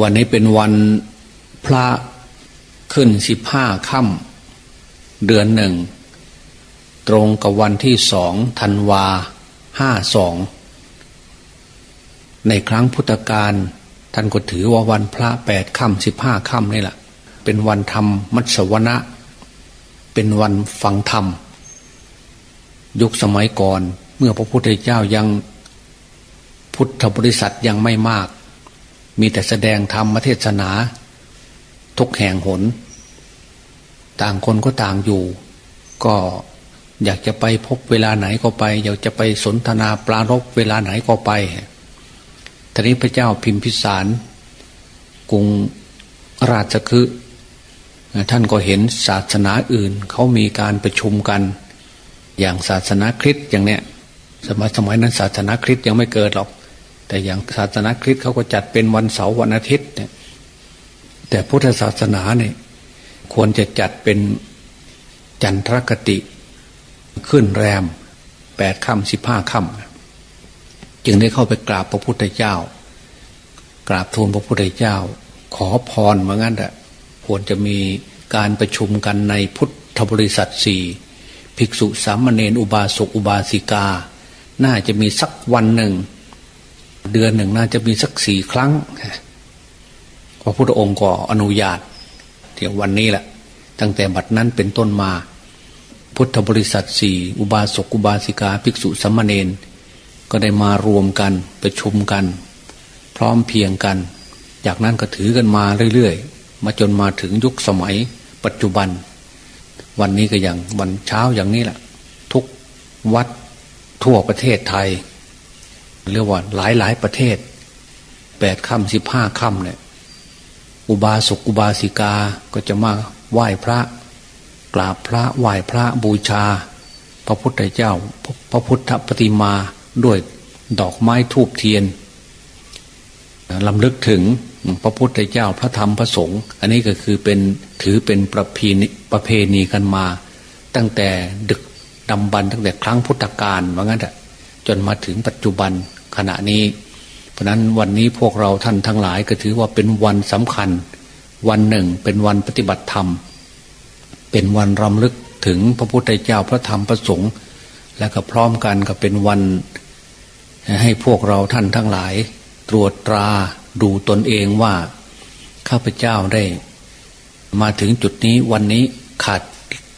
วันนี้เป็นวันพระขึ้นสิบห้าค่ำเดือนหนึ่ง ตรงกับวันที่สองธันวาห้าสอง ในครั้งพุทธกาลท่านก็ถือว่าวันพระแปดค่ำสิบห้าค่ำนี่แหละ เป็นวันธรรมมัสวนะ เป็นวันฟังธรรม ยุคสมัยก่อนเมื่อพระพุทธเจ้ายังพุทธบริษัทยังไม่มาก มีแต่แสดงธรรมเทศนา ทุกแห่งหน ต่างคนก็ต่างอยู่ ก็อยากจะไปพบเวลาไหนก็ไป อยากจะไปสนทนาปลารบเวลาไหนก็ไปทีนี้พระเจ้าพิมพิสารกรุงราชคฤห์ท่านก็เห็นศาสนาอื่น เขามีการประชุมกัน อย่างศาสนาคริสต์อย่างเนี้ยสมัยสมัยนั้นศาสนาคริสต์ยังไม่เกิดหรอก แต่อย่างศาสนาคริสต์เขาก็จัดเป็นวันเสาร์วันอาทิตย์เนี่ยแต่พุทธศาสนาเนี่ยควรจะจัดเป็นจันทรคติ ขึ้นแรมแปดค่ำสิบห้าค่ำจึงได้เข้าไปกราบพระพุทธเจ้า กราบทูลพระพุทธเจ้า ขอพรเหมือนกันแหละควรจะมีการประชุมกันในพุทธบริษัทสี่ภิกษุสามเณรอุบาสกอุบาสิกา น่าจะมีสักวันหนึ่ง เดือนหนึ่งน่าจะมีสักสี่ครั้งพระพุทธองค์ก็อนุญาตเที่ยววันนี้แหละ ตั้งแต่บัดนั้นเป็นต้นมา พุทธบริษัทสี่อุบาสกอุบาสิกาภิกษุสามเณรก็ได้มารวมกันประชุมกัน พร้อมเพียงกัน จากนั้นก็ถือกันมาเรื่อยๆ มาจนมาถึงยุคสมัยปัจจุบัน วันนี้ก็อย่างวันเช้าอย่างนี้แหละ ทุกวัดทั่วประเทศไทย เรียกว่าหลายหลายประเทศแปดค่ำสิบห้าค่ำเนี่ยอุบาสกอุบาสิกาก็จะมาไหว้พระ กราบพระไหว้พระบูชา พระพุทธเจ้า พระพุทธปฏิมาด้วยดอกไม้ทูบเทียนลำลึกถึงพระพุทธเจ้าพระธรรมพระสงฆ์อันนี้ก็คือเป็นถือเป็นประเพณีประเพณีกันมา ตั้งแต่ดึกดำบรรตั้งแต่ครั้งพุทธกาลว่างั้นจนมาถึงปัจจุบัน ขณะนี้ เพราะนั้นวันนี้พวกเราท่านทั้งหลายก็ถือว่าเป็นวันสำคัญ วันหนึ่งเป็นวันปฏิบัติธรรม เป็นวันรำลึกถึงพระพุทธเจ้าพระธรรมพระสงฆ์และก็พร้อมกันก็เป็นวัน ให้พวกเราท่านทั้งหลาย ตรวจตราดูตนเองว่า ข้าพเจ้าได้ มาถึงจุดนี้วันนี้ขาด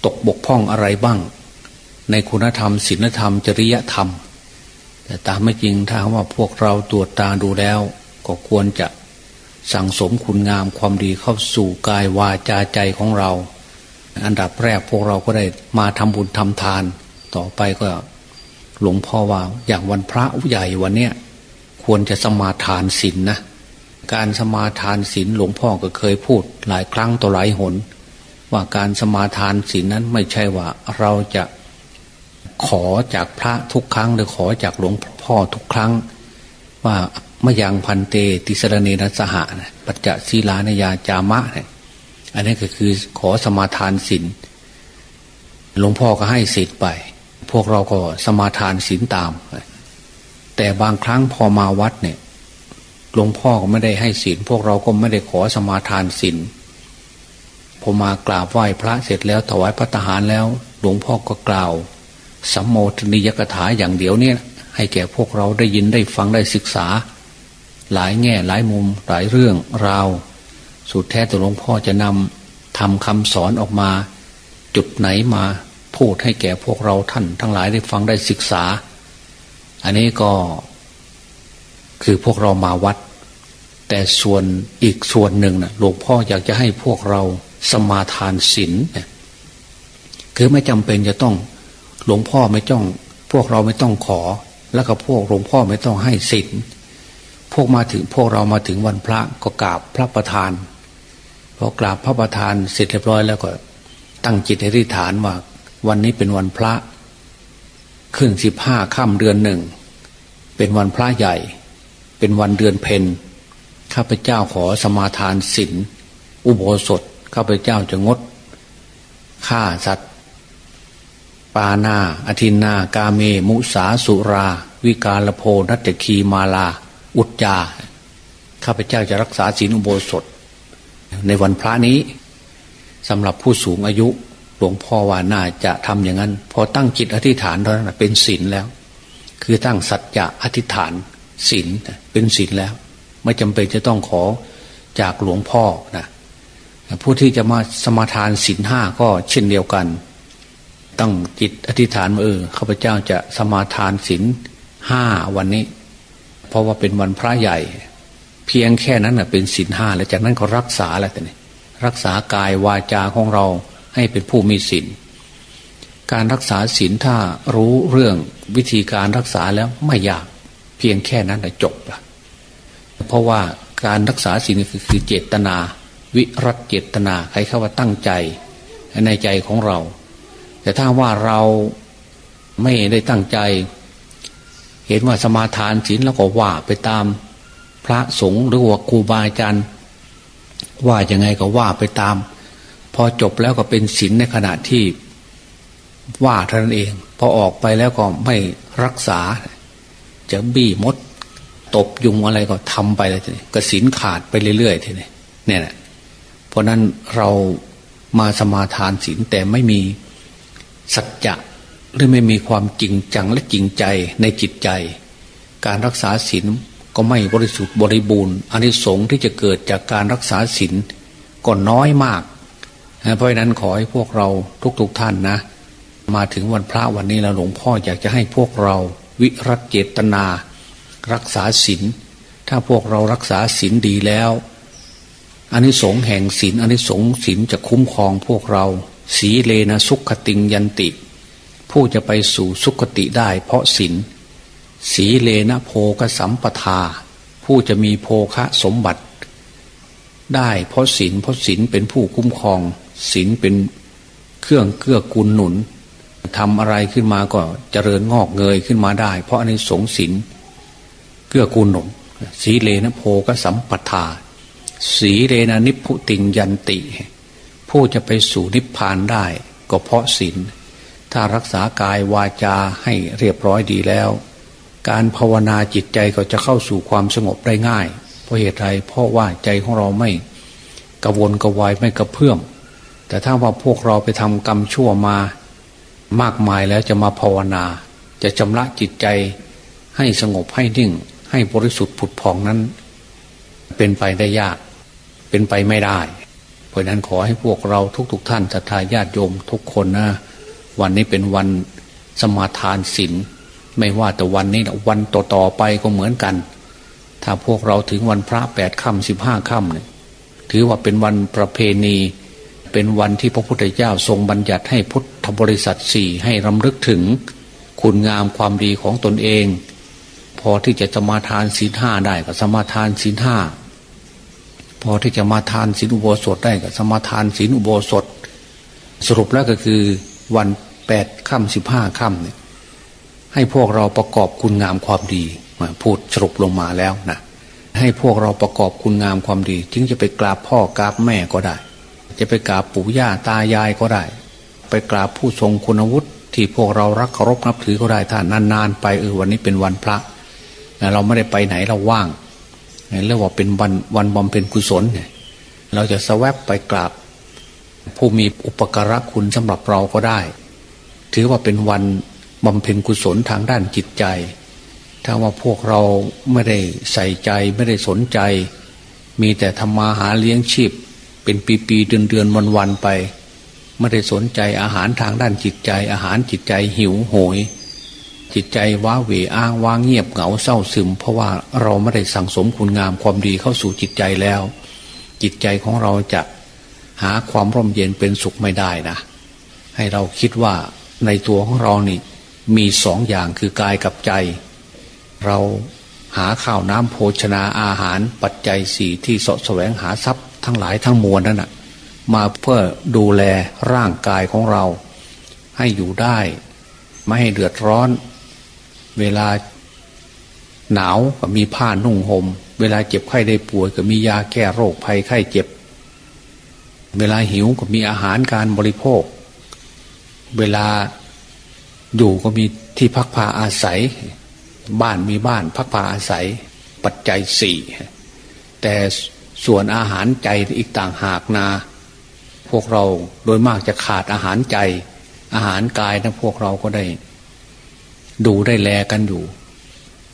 ตกบกพร่องอะไรบ้าง ในคุณธรรมศีลธรรม จริยธรรม แต่ตามไม่จริงถ้าว่าพวกเราตรวจตาดูแล้ว ก็ควรจะสั่งสมคุณงามความดีเข้าสู่กายวาจาใจของเรา อันดับแรกพวกเราก็ได้มาทำบุญทำทาน ต่อไปก็หลวงพ่อว่าอย่างวันพระใหญ่วันเนี้ยควรจะสมาทานศีลนนะการสมาทานศีลหลวงพ่อก็เคยพูดหลายครั้งต่อหลายหน ว่าการสมาทานศีลนั้นไม่ใช่ว่าเราจะ ขอจากพระทุกครั้ง หรือขอจากหลวงพ่อทุกครั้ง ว่ามยังพันเตติสรเนนสหะปัจจศีลานยาจามะเนี่ยอันนี้ก็คือขอสมาทานศีลหลวงพ่อก็ให้ศีลไป พวกเราก็สมาทานศีลตาม แต่บางครั้งพอมาวัดเนี่ยหลวงพ่อก็ไม่ได้ให้ศีลพวกเราก็ไม่ได้ขอสมาทานศีลพอมากราบไหว้พระเสร็จแล้วถวายพระทหารแล้ว หลวงพ่อก็กล่าว สัมโมทนิยกถาอย่างเดียวเนี่ยให้แก่พวกเราได้ยินได้ฟังได้ศึกษา หลายแง่หลายมุมหลายเรื่องราว สุดแท้ตัวหลวงพ่อจะนำทำคำสอนออกมา จุดไหนมาพูดให้แก่พวกเราท่าน ทั้งหลายได้ฟังได้ศึกษา อันนี้ก็คือพวกเรามาวัด แต่ส่วนอีกส่วนหนึ่งนะหลวงพ่ออยากจะให้พวกเราสมาทานศีลคือไม่จำเป็นจะต้อง หลวงพ่อไม่ต้อง พวกเราไม่ต้องขอ แล้วก็พวกหลวงพ่อไม่ต้องให้ศีลพวกมาถึงพวกเรามาถึงวันพระก็กราบพระประธานพอกราบพระประธานเสร็จเรียบร้อยแล้วก็ ตั้งจิตอธิษฐานว่า วันนี้เป็นวันพระ ขึ้นสิบห้าค่ำเดือนหนึ่ง เป็นวันพระใหญ่ เป็นวันเดือนเพนข้าพเจ้าขอสมาทานศีลอุโบสถข้าพเจ้าจะงดฆ่าสัตว์ ปานาอธินากาเม มุสาสุรา วิกาลโพนัตคีมาลา อุจจาข้าพเจ้าจะรักษาศีลอุโบสถ ในวันพระนี้สำหรับผู้สูงอายุหลวงพ่อว่าน่าจะทำอย่างนั้น พอตั้งจิตอธิษฐานเท่านั้นเป็นศีลแล้ว คือตั้งสัจจะอธิษฐานศีลเป็นศีลแล้ว ไม่จำเป็นจะต้องขอจากหลวงพ่อนะผู้ที่จะมาสมาทานศีลห้าก็เช่นเดียวกัน ตั้งจิตอธิษฐานว่าเออข้าพเจ้าจะสมาทานศีลห้าวันนี้ เพราะว่าเป็นวันพระใหญ่ เพียงแค่นั้นนะเป็นศีลห้าแล้วจากนั้นก็รักษาแล้วแต่นี่รักษากายวาจาของเราให้เป็นผู้มีศีลการรักษาศีลถ้ารู้เรื่องวิธีการรักษาแล้วไม่ยาก เพียงแค่นั้นจบละเพราะว่าการรักษาศีลคือคือเจตนา วิรัตเจตนาใครเข้าว่าตั้งใจในใจของเรา แต่ถ้าว่าเราไม่ได้ตั้งใจ เห็นว่าสมาทานศีลแล้วก็ว่าไปตามพระสงฆ์หรือว่าครูบาอาจารย์ว่ายังไงก็ว่าไปตาม พอจบแล้วก็เป็นศีลในขณะที่ว่าเท่านั้นเอง พอออกไปแล้วก็ไม่รักษา จะบี้มด ตบยุงอะไรก็ทำไปเลยทีนี้กสินขาดไปเรื่อยๆทีนี้เนี่ยแหละเพราะนั้นเรามาสมาทานศีลแต่ไม่มี สัจจะหรือไม่มีความจริงจังและจริงใจในจิตใจ การรักษาศีลก็ไม่บริสุทธิ์บริบูรณ์อานิสงส์ที่จะเกิดจากการรักษาศีลก็น้อยมาก เพราะนั้นขอให้พวกเราทุกๆทท่านนะ มาถึงวันพระวันนี้แล้วหลวงพ่ออยากจะให้พวกเราวิรัตเจตนา รักษาศีลถ้าพวกเรารักษาศีลดีแล้วอานิสงส์แห่งศีลอานิสงส์ศีลจะคุ้มครองพวกเรา สีเลนะสุขติงยันติ ผู้จะไปสู่สุขติได้ เพราะศีลสีเลนะโพกสัมปทา ผู้จะมีโภคะสมบัติ ได้เพราะศีลเพราะศีลเป็นผู้คุ้มครองศีลเป็นเครื่องเกื้อกูลหนุนทำอะไรขึ้นมาก็เจริญงอกเงยขึ้นมาได้ เพราะอันนี้สงศีลเกื้อกูลหนุน สีเลนะโพกสัมปทา สีเลนะนิพุติงยันติ ผู้จะไปสู่นิพพานได้ ก็เพราะศีลถ้ารักษากายวาจาให้เรียบร้อยดีแล้ว การภาวนาจิตใจก็จะเข้าสู่ความสงบได้ง่าย เพราะเหตุไรเพราะว่าใจของเราไม่กระวนกระวายไม่กระเพื่อมแต่ถ้าว่าพวกเราไปทำกรรมชั่วมามากมายแล้วจะมาภาวนา จะชำระจิตใจให้สงบให้นิ่ง ให้บริสุทธิ์ผุดผ่องนั้น เป็นไปได้ยาก เป็นไปไม่ได้ เพราะนั้นขอให้พวกเราทุกๆทท่านศรัทธาญาติโยมทุกคนนะวันนี้เป็นวันสมาทานศีลไม่ว่าแต่วันนี้นะวันต่อๆไปก็เหมือนกัน ถ้าพวกเราถึงวันพระแปดค่ำสิบห้าค่ำเนี่ยถือว่าเป็นวันประเพณี เป็นวันที่พระพุทธเจ้าทรงบัญญัติให้พุทธบริษัทสี่ให้รำลึกถึง คุณงามความดีของตนเอง พอที่จะสมาทานศีลห้าได้ก็สมาทานศีลห้า พอที่จะมาทานศีลอุโบสถได้ก็สมาทานศีลอุโบสถ สรุปแล้วก็คือวันแปดค่ำสิบห้าค่ำเนี่ยให้พวกเราประกอบคุณงามความดีพูดสรุปลงมาแล้วนะให้พวกเราประกอบคุณงามความดีจึงจะไปกราบพ่อกราบแม่ก็ได้ จะไปกราบปู่ย่าตายายก็ได้ ไปกราบผู้ทรงคุณวุฒิที่พวกเรารักเคารพนับถือก็ได้ถ้านานๆไปเออวันนี้เป็นวันพระ เราไม่ได้ไปไหนเราว่าง เรียกว่าเป็นวันวันบำเพ็ญกุศลเนี่ยเราจะสวบไปกราบ ผู้มีอุปการะคุณสำหรับเราก็ได้ ถือว่าเป็นวันบำเพ็ญกุศลทางด้านจิตใจ ถ้าว่าพวกเราไม่ได้ใส่ใจไม่ได้สนใจ มีแต่ทำมาหาเลี้ยงชีพ เป็นปีๆเดือนๆวันๆไป ไม่ได้สนใจอาหารทางด้านจิตใจ อาหารจิตใจหิวโหย จิตใจว้าเหวอ้างว้างเงียบเหงาเศร้าซึม เพราะว่าเราไม่ได้สั่งสมคุณงามความดีเข้าสู่จิตใจแล้ว จิตใจของเราจะหาความร่มเย็นเป็นสุขไม่ได้นะ ให้เราคิดว่าในตัวของเรานี่มีสองอย่างคือกายกับใจ เราหาข้าวน้ำโภชนาอาหารปัจจัยสี่ที่สะแสวงหาทรัพย์ทั้งหลายทั้งมวลนั่นนะมาเพื่อดูแลร่างกายของเรา ให้อยู่ได้ ไม่ให้เดือดร้อน เวลาหนาวก็มีผ้านุ่งหม่ม เวลาเจ็บไข้ได้ป่วยก็มียาแก้โรคภัยไข้เจ็บ เวลาหิวก็มีอาหารการบริโภค เวลาอยู่ก็มีที่พักพาอาศัย บ้านมีบ้านพักพาอาศัย ปัจจัยสี่แต่ส่วนอาหารใจอีกต่างหากนา พวกเราโดยมากจะขาดอาหารใจ อาหารกายนะพวกเราก็ได้ ดูได้แลกันอยู่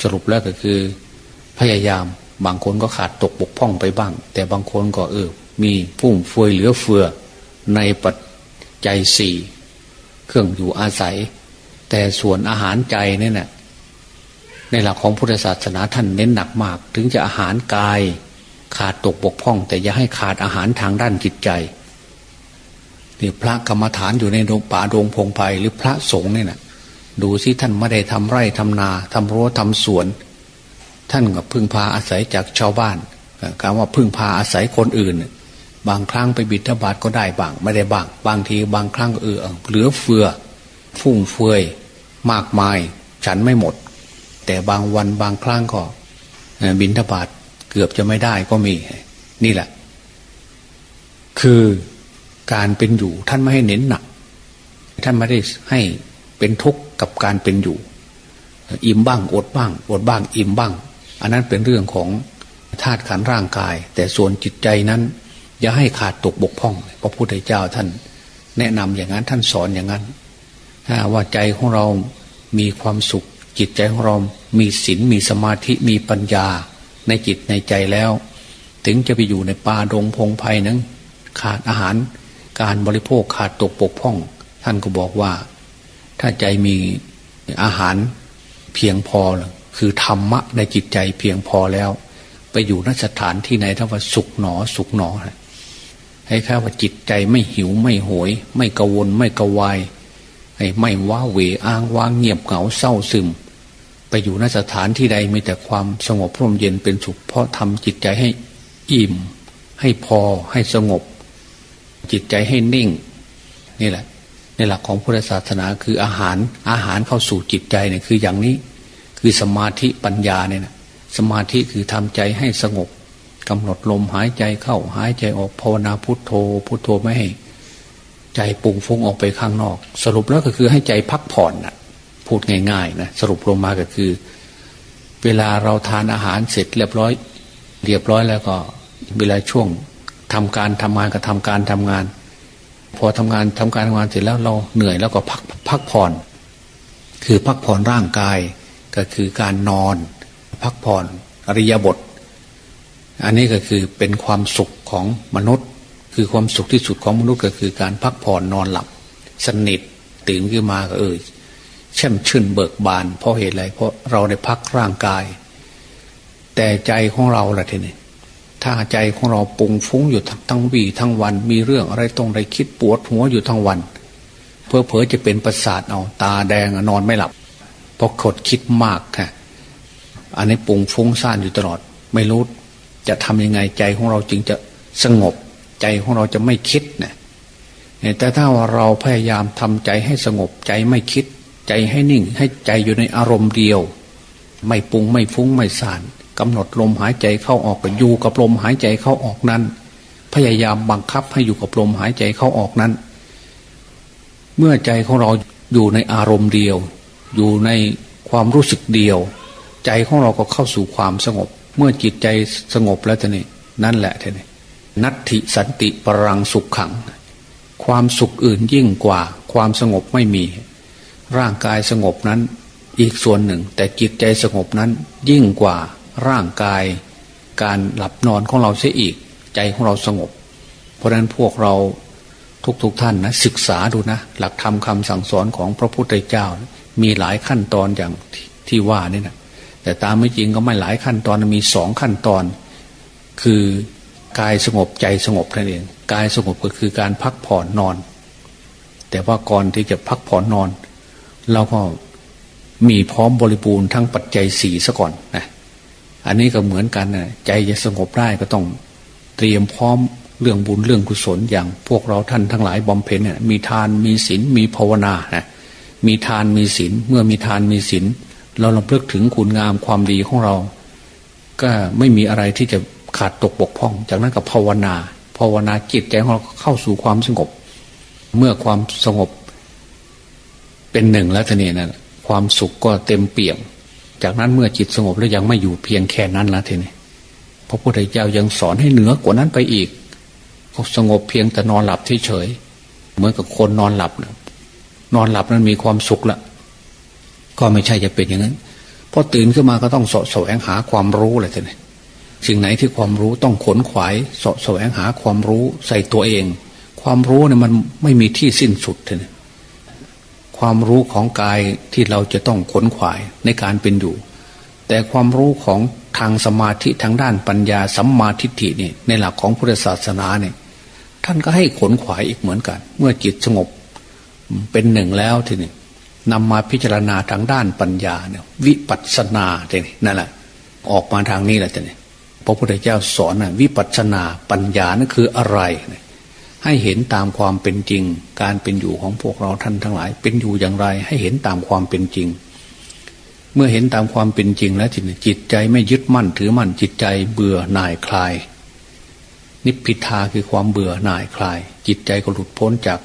สรุปแล้วก็คือ พยายามบางคนก็ขาดตกบกพร่องไปบ้าง แต่บางคนก็เออ มีฟุ่มเฟือยเหลือเฟือในปัจจัยสี่เครื่องอยู่อาศัย แต่ส่วนอาหารใจเนี่ยนะในหลักของพุทธศาสนาท่านเน้นหนักมาก ถึงจะอาหารกาย ขาดตกบกพร่อง แต่อย่าให้ขาดอาหารทางด้านจิตใจนี่พระกรรมฐานอยู่ในโรงป่าโรงพงไพ่หรือพระสงฆ์เนี่ยนะ ดูสิท่านไม่ได้ทำไร่ทำนาทำรั้วทำสวน ท่านก็พึ่งพาอาศัยจากชาวบ้านคำว่าพึ่งพาอาศัยคนอื่น บางครั้งไปบิดาบาทก็ได้บ้าง ไม่ได้บ้าง บางทีบางครั้งเออเหลือเฟือ ฟุ่มเฟือยมากมาย ฉันไม่หมด แต่บางวันบางครั้งก็บินทบาทเกือบจะไม่ได้ก็มี นี่แหละ คือการเป็นอยู่ท่านไม่ให้เน้นหนัก ท่านไม่ได้ให้เป็นทุกข์ กับการเป็นอยู่ อิ่มบ้างอดบ้าง อดบ้าง อิ่มบ้าง อันนั้นเป็นเรื่องของธาตุขันร่างกาย แต่ส่วนจิตใจนั้น อย่าให้ขาดตกบกพร่อง พระพุทธเจ้าท่าน แนะนำอย่างนั้นท่านสอนอย่างนั้นถ้าว่าใจของเรามีความสุข จิตใจของเรา มีศีลมีสมาธิมีปัญญาในจิตในใจแล้ว ถึงจะไปอยู่ในป่าดงพงไพ่นั้นขาดอาหาร การบริโภคขาดตกปกพ่อง ท่านก็บอกว่า ถ้าใจมีอาหารเพียงพอ คือธรรมะในจิตใจเพียงพอแล้ว ไปอยู่นสถานที่ไหนถ้าว่าสุขหนอสุขหนอให้แค่ว่าจิตใจไม่หิวไม่โหย ไม่กวนไม่กวายไม่ว้าเหวอ้างว้างเงียบเหงาเศร้าซึม ไปอยู่นสถานที่ใดมีแต่ความสงบร่มเย็นเป็นสุขเพราะทำจิตใจให้อิ่ม ให้พอให้สงบ จิตใจให้นิ่ง นี่แหละ ในหลักของพุทธศาสนาคืออาหารอาหารเข้าสู่จิตใจเนี่ยคืออย่างนี้คือสมาธิปัญญาเนี่ยนะสมาธิคือทำใจให้สงบกำหนดลมหายใจเข้าหายใจออกภาวนาพุทโธ พุทโธไม่ให้ ใจปุ่งฟุ้งออกไปข้างนอก สรุปแล้วก็คือให้ใจพักผ่อนนะพูดง่ายๆนะสรุปลงมาก็คือ เวลาเราทานอาหารเสร็จเรียบร้อย เรียบร้อยแล้วก็ เวลาช่วงทำการทำงานก็ทำการทำงาน พอทำงานทำการทำงานเสร็จแล้วเราเหนื่อยแล้วก็พักพักผ่อน คือพักผ่อนร่างกายก็คือการนอน พักผ่อนอริยบท อันนี้ก็คือเป็นความสุขของมนุษย์ คือความสุขที่สุดของมนุษย์ก็คือการพักผ่อนนอนหลับสนิทตื่นขึ้นมาก็เออแช่มชื่นเบิกบาน เพราะเหตุอะไรเพราะเราได้พักร่างกาย แต่ใจของเราล่ะทีนี้ ถ้าใจของเราปุงฟุ้งอยู่ทั้งวีทั้งวัน มีเรื่องอะไรต้องได้คิดปวดหัวอยู่ทั้งวัน เพื่อเผอจะเป็นประสาทเอาตาแดงนอนไม่หลับเพราะขดคิดมากค่ะอันนี้ปุงฟุ้งซ่านอยู่ตลอด ไม่รู้จะทำยังไงใจของเราจึงจะสงบ ใจของเราจะไม่คิดนะแต่ถ้าว่าเราพยายามทำใจให้สงบใจไม่คิด ใจให้นิ่ง ให้ใจอยู่ในอารมณ์เดียว ไม่ปุงไม่ฟุ้งไม่สาน กำหนดลมหายใจเข้าออกกับอยู่กับลมหายใจเข้าออกนั้น พยายามบังคับให้อยู่กับลมหายใจเข้าออกนั้น เมื่อใจของเราอยู่ในอารมณ์เดียว อยู่ในความรู้สึกเดียว ใจของเราก็เข้าสู่ความสงบ เมื่อจิตใจสงบแล้วท่านี่นั่นแหละท่านี่นัตถิสันติปรังสุขขัง ความสุขอื่นยิ่งกว่า ความสงบไม่มี ร่างกายสงบนั้นอีกส่วนหนึ่ง แต่จิตใจสงบนั้นยิ่งกว่า ร่างกาย การหลับนอนของเราเสียอีก ใจของเราสงบ เพราะฉะนั้นพวกเราทุกๆทท่านนะศึกษาดูนะ หลักธรรมคำสั่งสอนของพระพุทธเจ้า มีหลายขั้นตอนอย่างที่ว่านี่นะแต่ตามไม่จริงก็ไม่หลายขั้นตอนมีสองขั้นตอน คือกายสงบใจสงบนั่นเองกายสงบก็คือการพักผ่อนนอน แต่ว่าก่อนที่จะพักผ่อนนอน เราก็มีพร้อมบริบูรณ์ทั้งปัจจัยสี่ซะก่อนนะ อันนี้ก็เหมือนกันนะใจจะสงบได้ก็ต้องเตรียมพร้อมเรื่องบุญเรื่องกุศลอย่างพวกเราท่านทั้งหลายบำเพ็ญเนี่ยมีทานมีศีลมีภาวนานะมีทานมีศีลเมื่อมีทานมีศีลเราลำเลิกถึงคุณงามความดีของเรา ก็ไม่มีอะไรที่จะขาดตกบกพร่อง จากนั้นก็ภาวนา ภาวนาจิตใจของเราเข้าสู่ความสงบ เมื่อความสงบเป็นหนึ่งแล้วทีนี้นะความสุขก็เต็มเปี่ยม จากนั้นเมื่อจิตสงบแล้วยังไม่อยู่เพียงแค่นั้นล้วทีนี้พระพุทธเจ้ายังสอนให้เหนือกว่านั้นไปอีกสงบเพียงแต่นอนหลับเฉยเหมือนกับคนนอนหลับนะนอนหลับนั้นมีความสุขละก็ไม่ใช่จะเป็นอย่างนั้นพอตื่นขึ้นมาก็ต้องสะแสวงหาความรู้เลยท่านสิ่งไหนที่ความรู้ต้องขนขวายสะแสวงหาความรู้ใส่ตัวเอง ความรู้เนี่ยมันไม่มีที่สิ้นสุดท่าน ความรู้ของกายที่เราจะต้องขนขวายในการเป็นอยู่ แต่ความรู้ของทางสมาธิทางด้านปัญญาสัมมาทิฏฐินี่ในหลักของพุทธศาสนาเนี่ยท่านก็ให้ขนขวายอีกเหมือนกัน เมื่อจิตสงบเป็นหนึ่งแล้วทีนี้นำมาพิจารณาทางด้านปัญญาเนี่ยวิปัสสนาทีนี้นั่นแหละออกมาทางนี้แหละทีนี้พระพุทธเจ้าสอนนะวิปัสสนาปัญญานั่นคืออะไร ให้เห็นตามความเป็นจริง การเป็นอยู่ของพวกเราท่านทั้งหลาย เป็นอยู่อย่างไร ให้เห็นตามความเป็นจริง เมื่อเห็นตามความเป็นจริงแล้วทีนี้จิตใจไม่ยึดมั่นถือมั่นจิตใจเบื่อหน่ายคลาย นิพพิทาคือความเบื่อหน่ายคลาย จิตใจก็หลุดพ้นจาก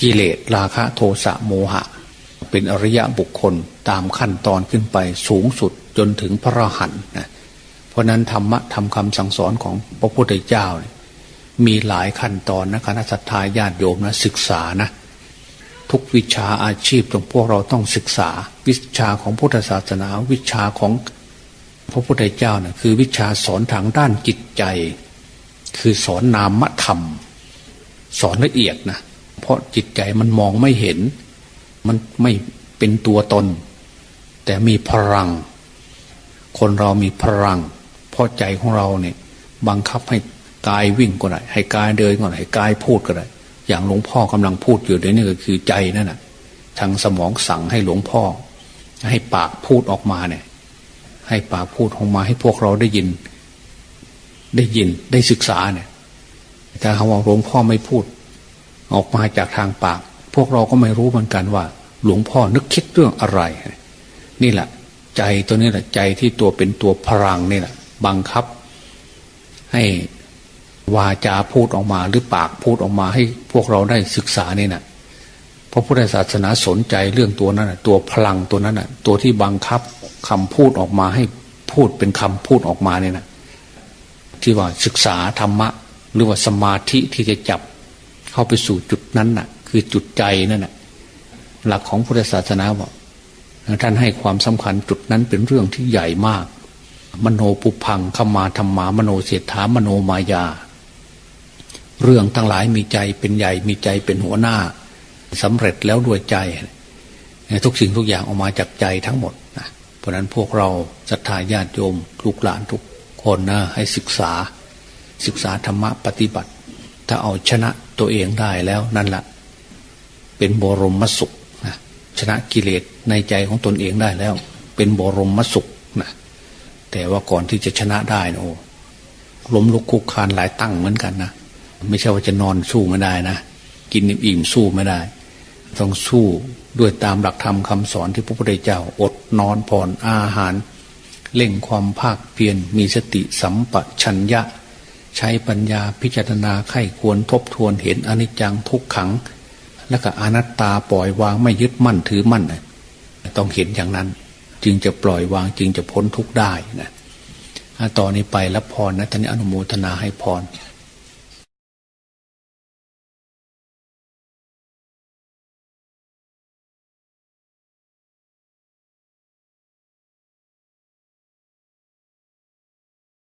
กิเลสราคะโทสะโมหะ เป็นอริยะบุคคลตามขั้นตอนขึ้นไปสูงสุดจนถึงพระรหันต์นะเพราะนั้นธรรมะทำคำสั่งสอนของพระพุทธเจ้า มีหลายขั้นตอนนะคณะสัตยาญาติโยมนะศึกษานะทุกวิชาอาชีพของพวกเราต้องศึกษา วิชาของพุทธศาสนา วิชาของพระพุทธเจ้านะ่ะคือวิชาสอนทางด้านจิตใจ คือสอนนามธรรม สอนละเอียดนะเพราะจิตใจมันมองไม่เห็น มันไม่เป็นตัวตน แต่มีพลัง คนเรามีพลังเพราะใจของเราเนี่ยบังคับให้ กายวิ่งก็ได้ให้กายเดินก็ได้ให้กายพูดก็ได้ อย่างหลวงพ่อกำลังพูดอยู่เดี๋ยวนี้ก็คือใจนั่นแหะทางสมองสั่งให้หลวงพ่อ ให้ปากพูดออกมาเนี่ย ให้ปากพูดออกมาให้พวกเราได้ยิน ได้ยินได้ศึกษาเนี่ยแต่คำว่าหลวงพ่อไม่พูด ออกมาจากทางปาก พวกเราก็ไม่รู้เหมือนกันว่า หลวงพ่อนึกคิดเรื่องอะไร นี่แหละ ใจตัวนี้แหละใจที่ตัวเป็นตัวพลังนี่แหละบังคับ ให้ วาจาพูดออกมาหรือปากพูดออกมาให้พวกเราได้ศึกษานี่นะพระพุทธศาสนาสนใจเรื่องตัวนั้นตัวพลังตัวนั้นตัวที่บังคับคำพูดออกมาให้พูดเป็นคำพูดออกมาเนี่ยนะที่ว่าศึกษาธรรมะ หรือว่าสมาธิที่จะจับเข้าไปสู่จุดนั้นน่ะ คือจุดใจนั่นน่ะหลักของพุทธศาสนาบอกท่านให้ความสำคัญจุดนั้นเป็นเรื่องที่ใหญ่มาก มโนปุพังขมาธรรมามโนเสถามโนมายา เรื่องทั้งหลายมีใจเป็นใหญ่มีใจเป็นหัวหน้าสำเร็จแล้วด้วยใจ ทุกสิ่งทุกอย่างออกมาจากใจทั้งหมดนะเพราะนั้นพวกเราศรัทธาญาติโยมลูกหลานทุกคนนะให้ศึกษาศึกษาธรรมะปฏิบัติ ถ้าเอาชนะตัวเองได้แล้วนั่นแหละเป็นบรมสุขนะชนะกิเลสในใจของตนเองได้แล้ว เป็นบรมสุขนะแต่ว่าก่อนที่จะชนะได้นะโอ้ล้มลุกคุกคานหลายตั้งเหมือนกันนะ ไม่ใช่ว่าจะนอนสู้ไม่ได้นะ กินอิ่มสู้ไม่ได้ ต้องสู้ด้วยตามหลักธรรมคาสอนที่พระพุทธเจ้าอดนอนผ่อนอาหาร เล่งความภาคเพียรมีสติสัมปชัญญะ ใช้ปัญญาพิจารณาไข้ควรทบทวนเห็นอนิจจังทุกขัง และก็อนัตตาปล่อยวางไม่ยึดมั่นถือมั่นต้องเห็นอย่างนั้น จึงจะปล่อยวางจึงจะพ้นทุกได้นะต่อนนี้ไปรับพรนะท่านอนุโมทนาให้พร